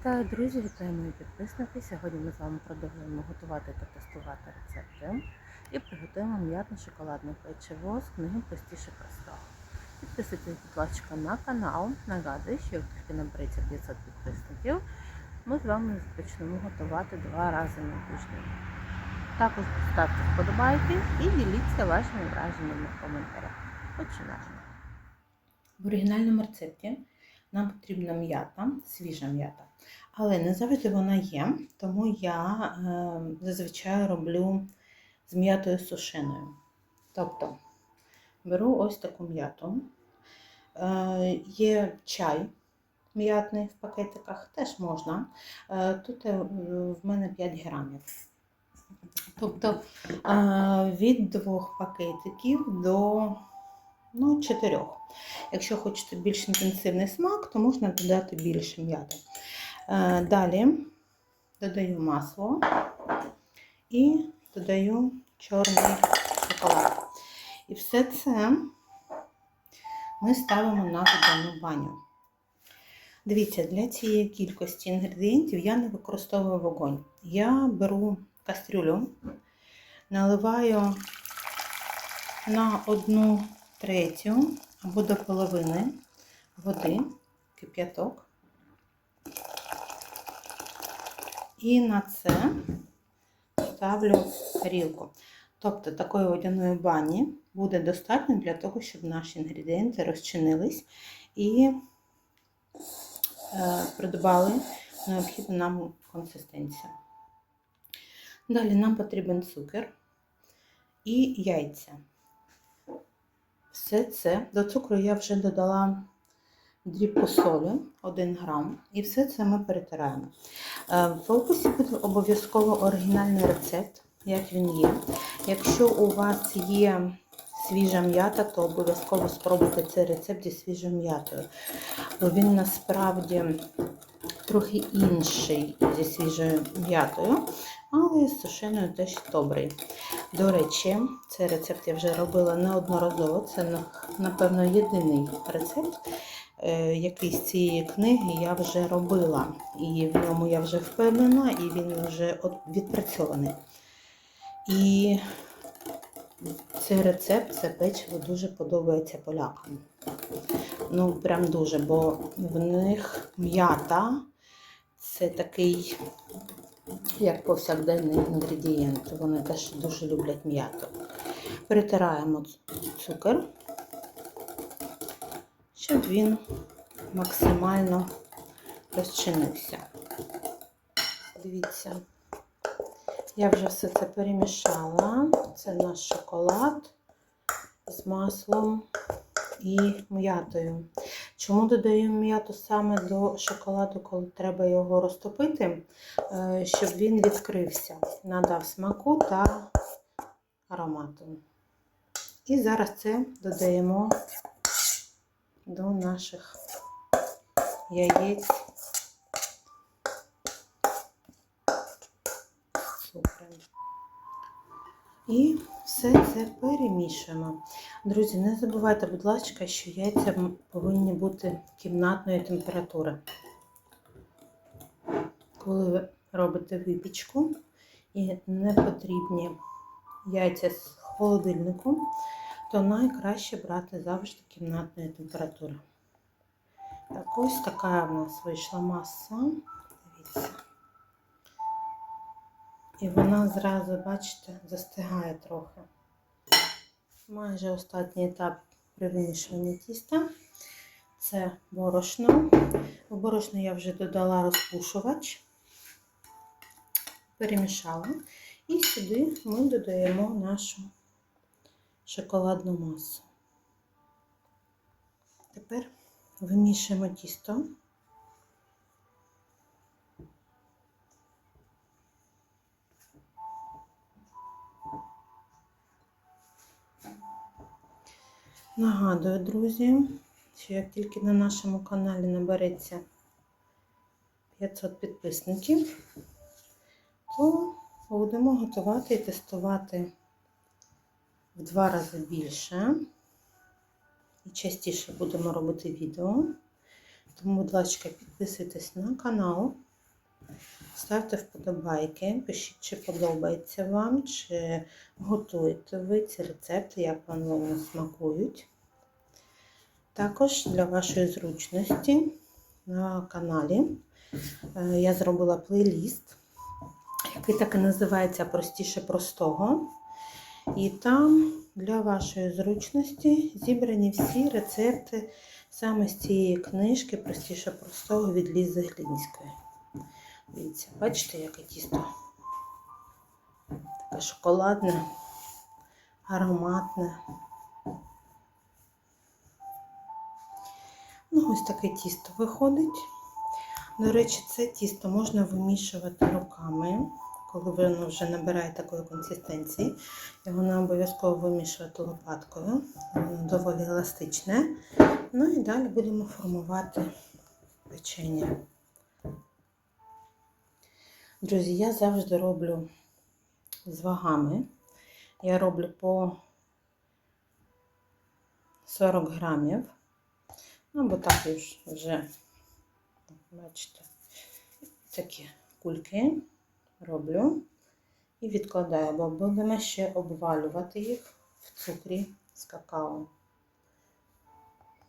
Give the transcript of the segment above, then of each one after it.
Вітаю, друзі, вітаю мої підписники. Сьогодні ми з вами продовжуємо готувати та тестувати рецепти і приготуємо м'ятне шоколадне печиво з книги Простіше простого. Підписуйтесь, будь ласка, на канал. Нагадую, що як тільки набереться 500 підписників, ми з вами почнемо готувати два рази на тиждень. Також ставте вподобайки і діліться вашими враженнями в коментарях. Починаємо. В оригінальному рецепті нам потрібна м'ята, свіжа м'ята. Але не завжди вона є, тому я е, зазвичай роблю з м'ятою сушеною. Тобто беру ось таку м'яту. Е, є чай м'ятний в пакетиках, теж можна. Е, тут е, в мене 5 грамів. Тобто е, від двох пакетиків до ну, 4. Якщо хочете більш інтенсивний смак, то можна додати більше м'яти. Е, Далі додаю масло і додаю чорний шоколад. І все це ми ставимо на додану баню. Дивіться, для цієї кількості інгредієнтів я не використовую вогонь. Я беру кастрюлю, наливаю на одну третю або до половини води, кип'яток. І на це ставлю тарілку. Тобто такої водяної бані буде достатньо для того, щоб наші інгредієнти розчинились і е, придбали необхідну нам консистенцію. Далі нам потрібен цукор і яйця. Все це до цукру я вже додала дрібку солі 1 грам, і все це ми перетираємо. Е, В описі буде обов'язково оригінальний рецепт, як він є. Якщо у вас є свіжа м'ята, то обов'язково спробуйте цей рецепт зі свіжою м'ятою. Бо він насправді трохи інший зі свіжою м'ятою, але з сушеною теж добрий. До речі, цей рецепт я вже робила неодноразово. Це, напевно, єдиний рецепт, е, який з цієї книги я вже робила. І в ньому я вже впевнена, і він вже відпрацьований. І цей рецепт, це печиво дуже подобається полякам. Ну, прям дуже, бо в них м'ята це такий, як повсякденний інгредієнт. Вони теж дуже люблять м'яту. Перетираємо цукор, щоб він максимально розчинився. Дивіться, я вже все це перемішала. Це наш шоколад з маслом і м'ятою. Чому додаю м'яту саме до шоколаду, коли треба його розтопити, Е, щоб він відкрився, надав смаку та аромату. І зараз це додаємо до наших яєць цукром. І все це перемішуємо. Друзі, не забувайте, будь ласка, що яйця повинні бути кімнатної температури. Коли ви робите випічку і не потрібні яйця з холодильнику, то найкраще брати завжди кімнатної температури. Так, ось така в нас вийшла маса. Дивіться. І вона зразу, бачите, застигає трохи. Майже останній етап при вимішуванні тіста. Це борошно. У борошно я вже додала розпушувач, перемішала. І сюди ми додаємо нашу шоколадну масу. Тепер вимішуємо тісто. Нагадую, друзі, що як тільки на нашому каналі набереться 500 підписників, то будемо готувати і тестувати в два рази більше. І частіше будемо робити відео. Тому, будь ласка, підписуйтесь на канал, Ставте вподобайки, пишіть, чи подобається вам, чи готуєте ви ці рецепти, як вам смакують. Також для вашої зручності на каналі е, я зробила плейліст, який так і називається Простіше простого. І там для вашої зручності зібрані всі рецепти саме з цієї книжки Простіше простого від Лізи Глінської. Дивіться, бачите, яке тісто? Таке шоколадне, ароматне. Ну, ось таке тісто виходить. До речі, це тісто можна вимішувати руками, коли воно вже набирає такої консистенції. Його не обов'язково вимішувати лопаткою. Воно доволі еластичне. Ну і далі будемо формувати печення. Друзі, я завжди роблю з вагами. Я роблю по 40 грамів. Ну, бо так я вже, бачите, такі кульки роблю і відкладаю, бо будемо ще обвалювати їх в цукрі з какао.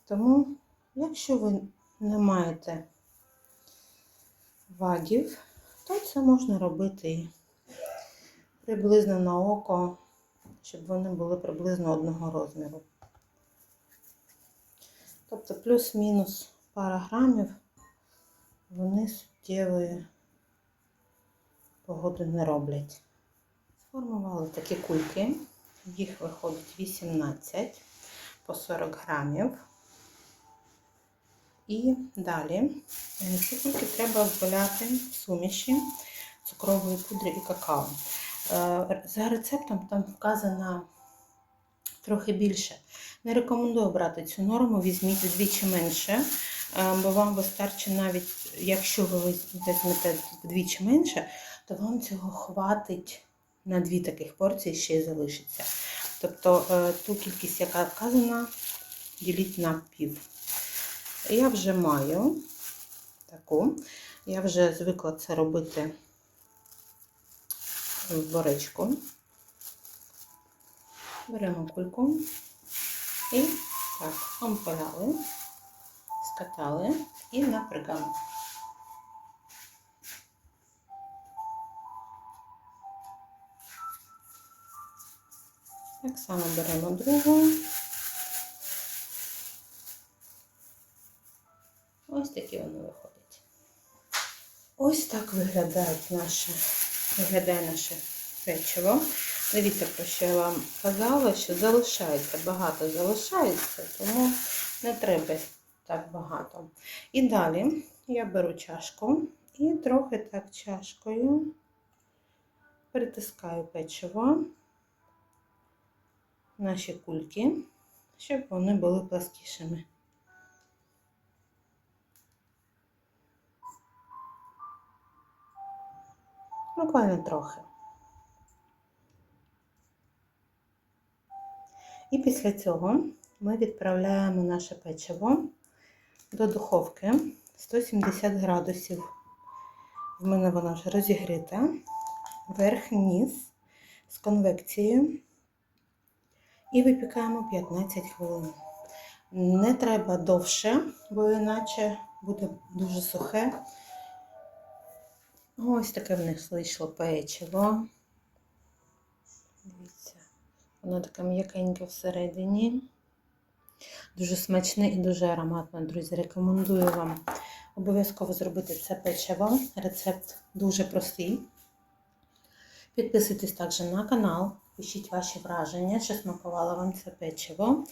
Тому, якщо ви не маєте вагів, то це можна робити приблизно на око, щоб вони були приблизно одного розміру. Тобто плюс-мінус пара грамів вони суттєвої погоди не роблять. Сформували такі кульки, їх виходить 18 по 40 грамів. І далі е, ці кульки треба вбавляти в суміші цукрової пудри і какао. Е, За рецептом там вказано трохи більше. Не рекомендую брати цю норму, візьміть вдвічі менше, е, бо вам вистачить навіть, якщо ви візьмете вдвічі менше, то вам цього хватить на дві таких порції ще й залишиться. Тобто ту кількість, яка вказана, діліть на пів. Я вже маю таку, я вже звикла це робити в боречку. Беремо кульку і так, помпаляли, скатали і на пергамент. Так само беремо другу. Ось такі вони виходять. Ось так виглядають наші, виглядає наше печиво. Дивіться, про що я вам казала, що залишається, багато залишається, тому не треба так багато. І далі я беру чашку і трохи так чашкою притискаю печиво наші кульки, щоб вони були пласкішими. Буквально трохи. І після цього ми відправляємо наше печиво до духовки 170 градусів. В мене вона вже розігріта, верх-низ з конвекцією. І випікаємо 15 хвилин. Не треба довше, бо іначе буде дуже сухе. Ось таке в них вийшло печиво. Дивіться, воно таке м'якеньке всередині. Дуже смачне і дуже ароматне, друзі. Рекомендую вам обов'язково зробити це печиво. Рецепт дуже простий. Підписуйтесь також на канал, пишіть ваші враження, що смакувало вам це печиво.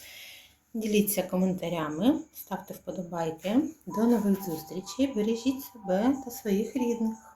Діліться коментарями, ставте вподобайки. До нових зустрічей. Бережіть себе та своїх рідних.